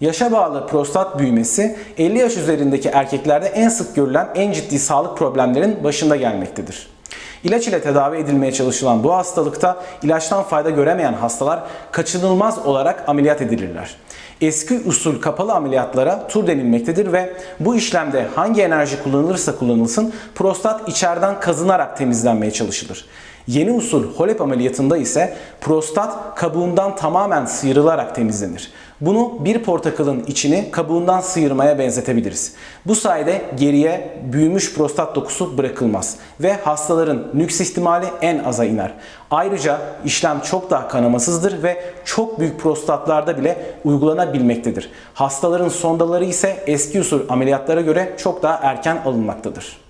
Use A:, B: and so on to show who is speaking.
A: Yaşa bağlı prostat büyümesi 50 yaş üzerindeki erkeklerde en sık görülen en ciddi sağlık problemlerin başında gelmektedir. İlaç ile tedavi edilmeye çalışılan bu hastalıkta ilaçtan fayda göremeyen hastalar kaçınılmaz olarak ameliyat edilirler. Eski usul kapalı ameliyatlara tur denilmektedir ve bu işlemde hangi enerji kullanılırsa kullanılsın prostat içeriden kazınarak temizlenmeye çalışılır. Yeni usul HOLEP ameliyatında ise prostat kabuğundan tamamen sıyrılarak temizlenir. Bunu bir portakalın içini kabuğundan sıyırmaya benzetebiliriz. Bu sayede geriye büyümüş prostat dokusu bırakılmaz ve hastaların nüks ihtimali en aza iner. Ayrıca işlem çok daha kanamasızdır ve çok büyük prostatlarda bile uygulanabilmektedir. Hastaların sondaları ise eski usul ameliyatlara göre çok daha erken alınmaktadır.